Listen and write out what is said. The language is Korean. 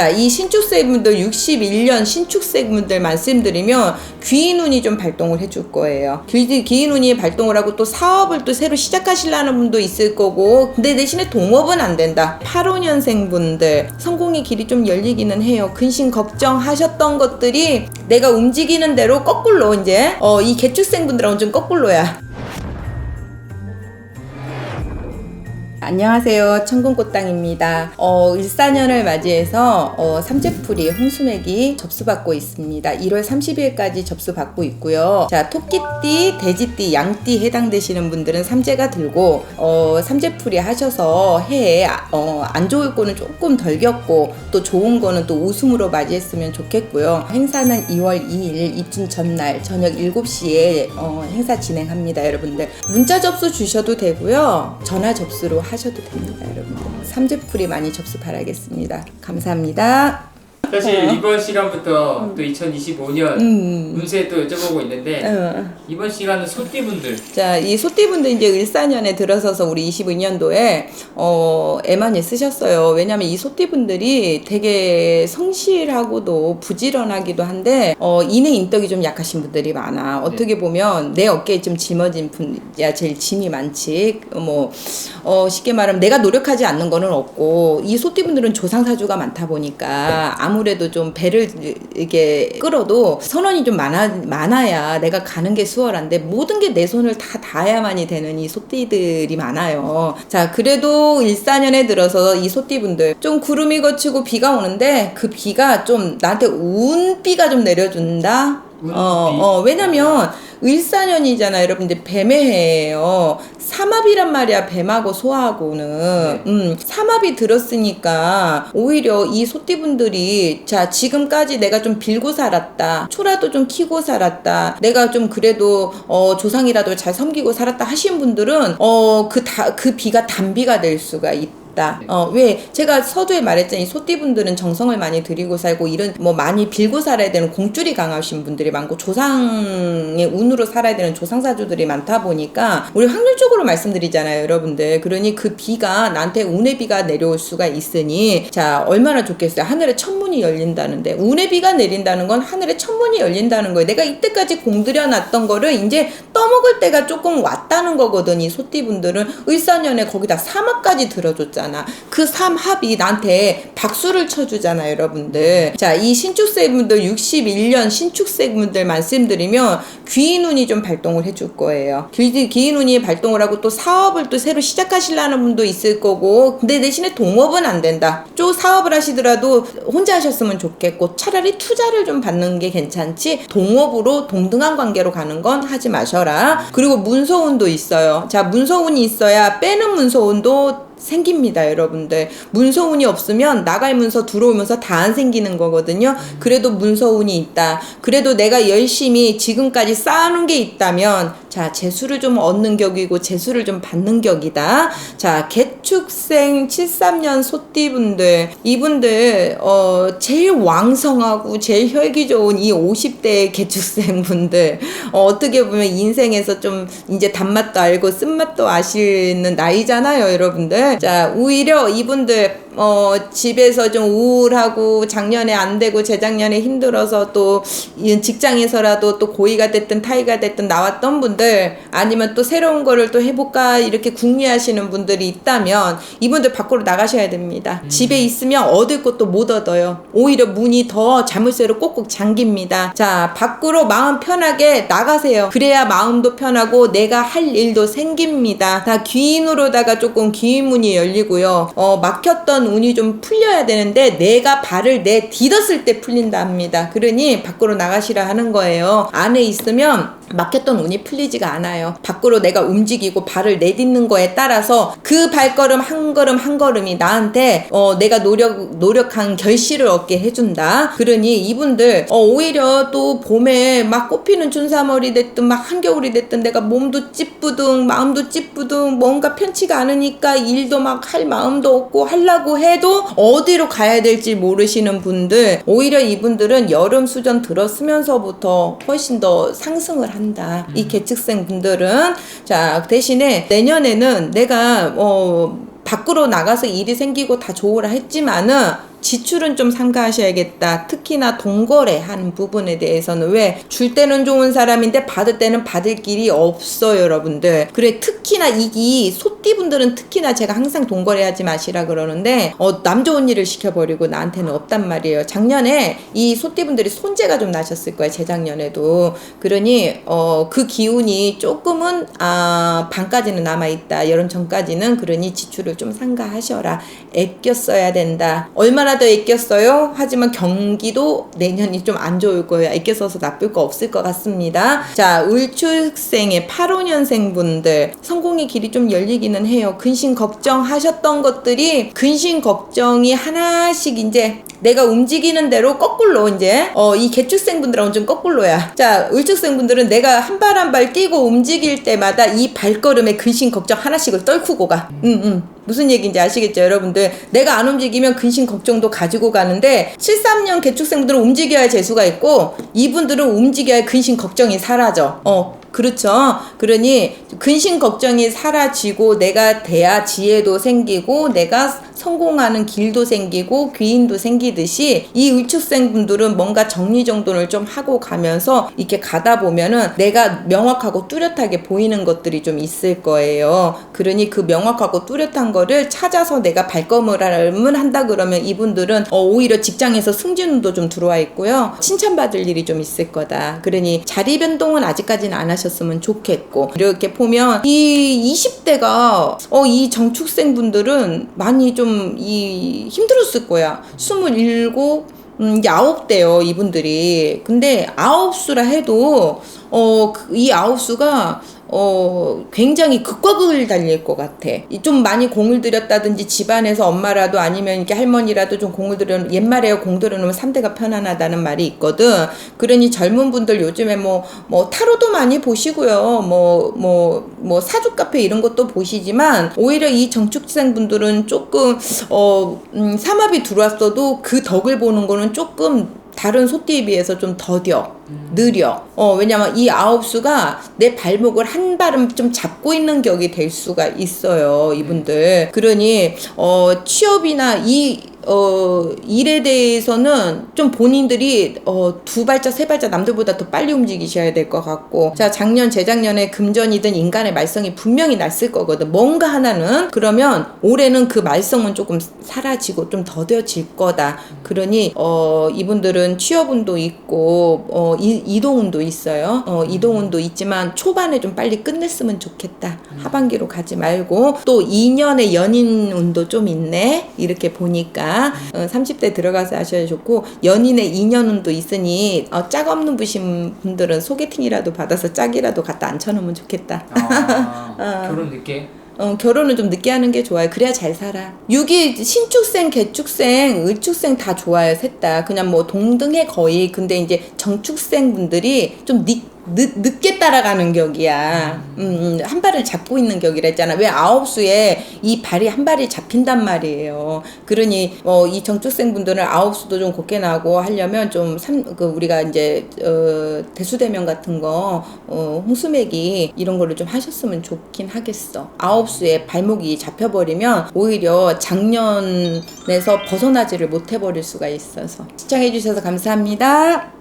자, 이 신축생분들 61년 신축생분들 말씀드리면 귀인운이 좀 발동을 해줄 거예요. 귀, 귀인운이 발동을 하고 또 사업을 또 새로 시작하시려는 분도 있을 거고 근데 대신에 동업은 안 된다. 85년생 분들 성공의 길이 좀 열리기는 해요. 근심 걱정하셨던 것들이 내가 움직이는 대로 거꾸로 이제 어, 이 개축생 분들하고는 좀 거꾸로야. 안녕하세요. 천금꽃땅입니다. 어, 일사년을 맞이해서 어, 삼재풀이 홍수맥이 접수받고 있습니다. 1월 30일까지 접수받고 있고요. 자, 토끼띠, 돼지띠, 양띠 해당되시는 분들은 삼재가 들고 어, 삼재풀이 하셔서 해에 아, 어, 안 좋을 거는 조금 덜 겪고 또 좋은 거는 또 웃음으로 맞이했으면 좋겠고요. 행사는 2월 2일 입춘 전날 저녁 7시에 어, 행사 진행합니다, 여러분들. 문자 접수 주셔도 되고요. 전화 접수로 하셔도 됩니다, 여러분들. 삼재풀이 많이 접수 바라겠습니다. 감사합니다. 사실 어. 이번 시간부터 또 2025년 음. 운세 또 여쭤보고 있는데 어. 이번 시간은 소띠분들 자, 이 소띠분들 이제 을사년에 들어서서 우리 22년도에 어, 애 많이 쓰셨어요. 왜냐면 이 소띠분들이 되게 성실하고도 부지런하기도 한데 어, 인의 인덕이 좀 약하신 분들이 많아. 어떻게 보면 내 어깨에 좀 짊어진 분야 제일 짐이 많지. 뭐 어, 쉽게 말하면 내가 노력하지 않는 거는 없고 이 소띠분들은 조상사주가 많다 보니까 아무 래도 좀 배를 이게 끌어도 선원이 좀 많아 많아야 내가 가는 게 수월한데 모든 게 내 손을 다 닿아야만이 되는 이 소띠들이 많아요. 자, 그래도 일사년에 들어서 이 소띠분들 좀 구름이 거치고 비가 오는데 그 비가 좀 나한테 운비가 좀 내려준다. 어, 어, 왜냐면 을사년이잖아, 여러분들. 뱀의 해예요. 삼합이란 말이야, 뱀하고 소하고는. 네. 음, 삼합이 들었으니까 오히려 이 소띠분들이 자, 지금까지 내가 좀 빌고 살았다. 초라도 좀 키고 살았다. 내가 좀 그래도 어, 조상이라도 잘 섬기고 살았다 하신 분들은 어, 그 다, 그 비가 단비가 될 수가 있다. 있다. 어, 왜? 제가 서두에 말했잖아요. 이 소띠분들은 정성을 많이 들이고 살고 이런 뭐 많이 빌고 살아야 되는 공줄이 강하신 분들이 많고 조상의 운으로 살아야 되는 조상사주들이 많다 보니까 우리 확률적으로 말씀드리잖아요, 여러분들. 그러니 그 비가 나한테 운의 비가 내려올 수가 있으니 자, 얼마나 좋겠어요. 하늘에 천문이 열린다는데 운의 비가 내린다는 건 하늘에 천문이 열린다는 거예요. 내가 이때까지 공들여 놨던 거를 이제 떠먹을 때가 조금 왔다는 거거든. 이 소띠분들은 을사년에 거기다 삼합까지 들어줬잖아. 그 삼합이 나한테 박수를 쳐주잖아, 여러분들. 자, 이 신축생분들 61년 신축생분들 말씀드리면 귀인운이 좀 발동을 해줄 거예요. 귀, 귀인운이 발동을 하고 또 사업을 또 새로 시작하시려는 분도 있을 거고, 근데 대신에 동업은 안 된다. 쪽 사업을 하시더라도 혼자 하셨으면 좋겠고, 차라리 투자를 좀 받는 게 괜찮지, 동업으로 동등한 관계로 가는 건 하지 마셔라. 그리고 문서운도 있어요. 자, 문서운이 있어야 빼는 문서운도 생깁니다, 여러분들. 문서운이 없으면 나갈 문서 들어오면서 다 안 생기는 거거든요. 그래도 문서운이 있다. 그래도 내가 열심히 지금까지 쌓아놓은 게 있다면, 자, 재수를 좀 얻는 격이고, 재수를 좀 받는 격이다. 자, 개축생 73년 소띠분들, 이분들, 어, 제일 왕성하고 제일 혈기 좋은 이 50대 개축생 분들, 어, 어떻게 보면 인생에서 좀 이제 단맛도 알고 쓴맛도 아시는 나이잖아요, 여러분들. 자, 오히려 이분들, 어, 집에서 좀 우울하고 작년에 안 되고 재작년에 힘들어서 또이 직장에서라도 또 고의가 됐든 타의가 됐든 나왔던 분들 아니면 또 새로운 거를 또 해볼까 이렇게 궁리하시는 분들이 있다면 이분들 밖으로 나가셔야 됩니다. 집에 있으면 얻을 것도 못 얻어요. 오히려 문이 더 자물쇠로 꼭꼭 잠깁니다. 자, 밖으로 마음 편하게 나가세요. 그래야 마음도 편하고 내가 할 일도 생깁니다. 다 귀인으로다가 조금 귀인문이 열리고요. 어, 막혔던 운이 좀 풀려야 되는데 내가 발을 내 디뎠을 때 풀린다 합니다. 그러니 밖으로 나가시라 하는 거예요. 안에 있으면 막혔던 운이 풀리지가 않아요. 밖으로 내가 움직이고 발을 내딛는 거에 따라서 그 발걸음 한 걸음 한 걸음이 나한테 어, 내가 노력 노력한 결실을 얻게 해준다. 그러니 이분들 어, 오히려 또 봄에 막 꽃피는 춘삼월이 됐든 막 한겨울이 됐든 내가 몸도 찌뿌둥 마음도 찌뿌둥 뭔가 편치가 않으니까 일도 막 할 마음도 없고 하려고 해도 어디로 가야 될지 모르시는 분들 오히려 이분들은 여름 수전 들었으면서부터 훨씬 더 상승을 한 다. 이 계측생 분들은 자 대신에 내년에는 내가 어 밖으로 나가서 일이 생기고 다 좋으라 했지만은 지출은 좀 삼가하셔야겠다. 특히나 동거래 하는 부분에 대해서는 왜 줄 때는 좋은 사람인데 받을 때는 받을 길이 없어요, 여러분들. 그래 특히나 이기 소띠 분들은 특히나 제가 항상 동거래 하지 마시라 그러는데 어, 남 좋은 일을 시켜버리고 나한테는 없단 말이에요. 작년에 이 소띠 분들이 손재가 좀 나셨을 거예요, 재작년에도. 그러니 어, 그 기운이 조금은 아, 반까지는 남아 있다. 여름 전까지는 그러니 지출을 좀 상가하셔라. 애껴 써야 된다. 얼마나 더 애껴 써요? 하지만 경기도 내년이 좀 안 좋을 거예요. 애껴 써서 나쁠 거 없을 것 같습니다. 자, 울출생의 85년생 분들 성공의 길이 좀 열리기는 해요. 근심 걱정하셨던 것들이 근심 걱정이 하나씩 이제 내가 움직이는 대로 거꾸로 이제 어 이 개축생 분들하고는 좀 거꾸로야. 자, 을축생 분들은 내가 한 발 한 발 뛰고 움직일 때마다 이 발걸음에 근심 걱정 하나씩을 떨구고 가. 음, 음. 무슨 얘기인지 아시겠죠, 여러분들? 내가 안 움직이면 근심 걱정도 가지고 가는데 73년 개축생분들은 움직여야 재수가 있고 이분들은 움직여야 근심 걱정이 사라져. 어, 그렇죠. 그러니 근심 걱정이 사라지고 내가 돼야 지혜도 생기고 내가 성공하는 길도 생기고 귀인도 생기듯이 이 을축생 분들은 뭔가 정리정돈을 좀 하고 가면서 이렇게 가다 보면은 내가 명확하고 뚜렷하게 보이는 것들이 좀 있을 거예요. 그러니 그 명확하고 뚜렷한 거를 찾아서 내가 발걸음을 한다 그러면 이분들은 어, 오히려 직장에서 승진운도 좀 들어와 있고요. 칭찬받을 일이 좀 있을 거다. 그러니 자리 변동은 아직까지는 안 하 셨으면 좋겠고 이렇게 보면 이 20대가 어, 이 정축생 분들은 많이 좀 이 힘들었을 거야. 27 음, 아홉 대요, 이분들이. 근데 아홉 수라 해도, 어, 그- 이 아홉 수가, 어, 굉장히 극과 극을 달릴 것 같아. 이좀 많이 공을 들였다든지 집안에서 엄마라도 아니면 이렇게 할머니라도 좀 공을 들여, 옛말에 공 들여놓으면 3대가 편안하다는 말이 있거든. 그러니 젊은 분들 요즘에 뭐, 뭐, 타로도 많이 보시고요. 뭐, 뭐, 뭐, 사주 카페 이런 것도 보시지만, 오히려 이 정축생 분들은 조금, 어, 음, 삼합이 들어왔어도 그 덕을 보는 거는 조금 다른 소띠에 비해서 좀 더뎌. 느려. 어, 왜냐면 이 아홉 수가 내 발목을 한 발음 좀 잡고 있는 격이 될 수가 있어요, 이분들. 그러니, 어, 취업이나 이, 어, 일에 대해서는 좀 본인들이, 어, 두 발자, 세 발자 남들보다 더 빨리 움직이셔야 될 것 같고. 자, 작년, 재작년에 금전이든 인간의 말썽이 분명히 났을 거거든. 뭔가 하나는. 그러면 올해는 그 말썽은 조금 사라지고 좀 더뎌질 거다. 그러니, 어, 이분들은 취업운도 있고, 어, 이, 이동운도 있어요. 어, 이동운도 있지만 초반에 좀 빨리 끝냈으면 좋겠다. 하반기로 가지 말고 또 2년의 연인운도 좀 있네. 이렇게 보니까 어, 30대 들어가서 하셔야 좋고 연인의 2년운도 있으니 어, 짝 없는 부신 분들은 소개팅이라도 받아서 짝이라도 갖다 앉혀놓으면 좋겠다. 아, 결혼 늦게. 어, 결혼은 좀 늦게 하는 게 좋아요. 그래야 잘 살아. 육이 신축생, 개축생, 을축생 다 좋아요. 셋 다. 그냥 뭐 동등해 거의. 근데 이제 정축생 분들이 좀 늦, 늦, 늦게 따라가는 격이야. 음, 음, 한 발을 잡고 있는 격이라 했잖아. 왜 아홉 수에 이 발이 한 발이 잡힌단 말이에요. 그러니 어, 이 정축생 분들은 아홉 수도 좀 곱게 나고 하려면 좀 삼, 그 우리가 이제 어, 대수대면 같은 거 어, 홍수매기 이런 거를 좀 하셨으면 좋긴 하겠어. 아홉 수에 발목이 잡혀버리면 오히려 작년에서 벗어나지를 못해버릴 수가 있어서 시청해주셔서 감사합니다.